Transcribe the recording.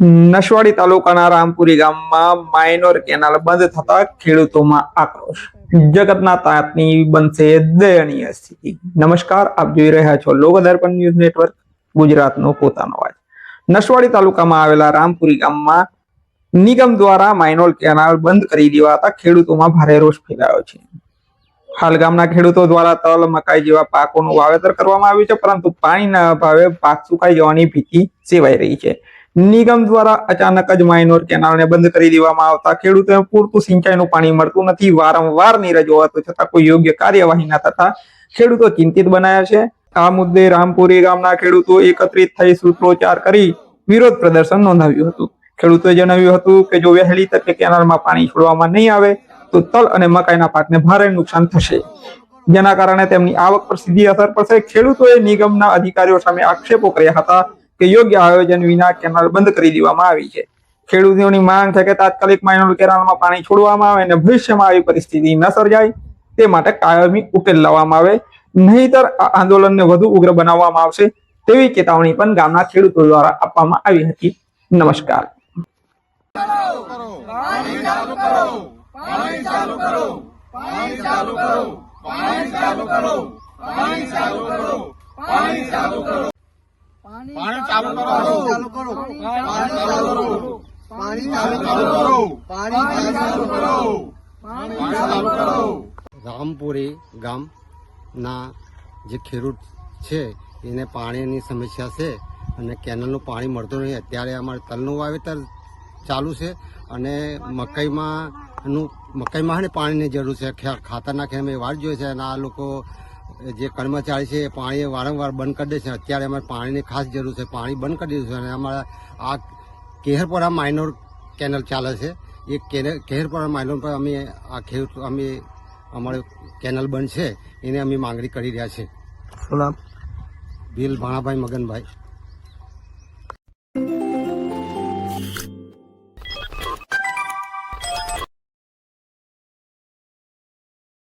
નસવાડી તાલુકાના રામપુરી ગામમાં minor canal બંધ થતા ખેડૂતોમાં આક્રોશ. જગતના તાતની બનશે દયનીય સ્થિતિ. નમસ્કાર, આપ જોઈ રહ્યા છો લોક દર્પણ ન્યૂઝ નેટવર્ક, ગુજરાતનો પોતાનો અવાજ. નશવાડી તાલુકામાં આવેલા રામપુરી ગામમાં નિગમ દ્વારા માઇનોર કેનાલ બંધ કરી દેવાતા ખેડૂતોમાં ભારે રોષ ફેલાયો છે. હાલ ગામના ખેડૂતો દ્વારા તલ, મકાઈ જેવા પાકોનું વાવેતર કરવામાં આવ્યું છે, પરંતુ પાણીના અભાવે પાક સુકાઈ જવાની ભીતિ સેવાઈ રહી છે. નિગમ દ્વારા અચાનક જ માઇનોર કેનાલને બંધ કરી દેવામાં આવતા ખેડૂતોને પૂરતું સિંચાઈનું પાણી મળતું નથી. વારંવાર નીરજ હોવાતો છતાં કોઈ યોગ્ય કાર્યવાહી ન થતા ખેડૂતો ચિંતિત બનાયા છે. આ મુદ્દે રામપુરી ગામના ખેડૂતો એકત્રિત થઈ સૂત્રોચ્ચાર કરી વિરોધ પ્રદર્શન નોંધાવ્યું હતું. ખેડૂતોએ જણાવ્યું હતું કે, જો વહેલી તકે કેનાલમાં પાણી છોડવામાં નહીં આવે, તો તલ અને મકાઈના પાકને ભારે નુકસાન થશે. જેના કારણે તેમની આવક પર સીધી અસર પડશે. ખેડૂતોએ નિગમના અધિકારીઓ સામે આક્ષેપો કર્યા હતા કે યોગ્ય આયોજન વિના કેનાલ બંધ કરી દેવામાં આવી છે. ખેડૂતોની માંગ છે કે તાત્કાલિક માઇનોર કેનાલમાં પાણી છોડવામાં આવે અને ભવિષ્યમાં આવી પરિસ્થિતિ ન સર્જાય, તે માટે કાયમી ઉકેલ લાવવામાં આવે. નહીતર આ આંદોલનને વધુ ઉગ્ર બનાવવામાં આવશે તેવી ચેતવણી પણ ગામના ખેડૂતો દ્વારા આપવામાં આવી હતી. નમસ્કાર. ચાલુ કરો. પાણી ચાલુ કરો. પાણી ચાલુ કરો. પાણી ચાલુ કરો. પાણી ચાલુ કરો. રામપુરી ગામના જે ખેડૂત છે એને પાણીની સમસ્યા છે અને કેનલનું પાણી મળતું નહીં અત્યારે અમારે તલનું વાવેતર ચાલુ છે અને મકાઈમાં નું મકાઈમાં પાણીની જરૂર છે. ખે- ખાતર નાખીને અમે વાર જોઈએ છે અને આ લોકો જે કર્મચારી છે એ પાણી વારંવાર બંધ કરી દે છે. અત્યારે અમારે પાણીની ખાસ જરૂર છે. પાણી બંધ કરી દીધું છે અને અમારા આ કેહરપરા માઇનોર કેનલ ચાલે છે. એ કેહરપરા માઇનોર પર અમે આ ખેડૂત અમે અમારે કેનલ બંધ છે. એને અમે માંગણી કરી રહ્યા છે. ભીલ ભાણાભાઈ મગનભાઈ.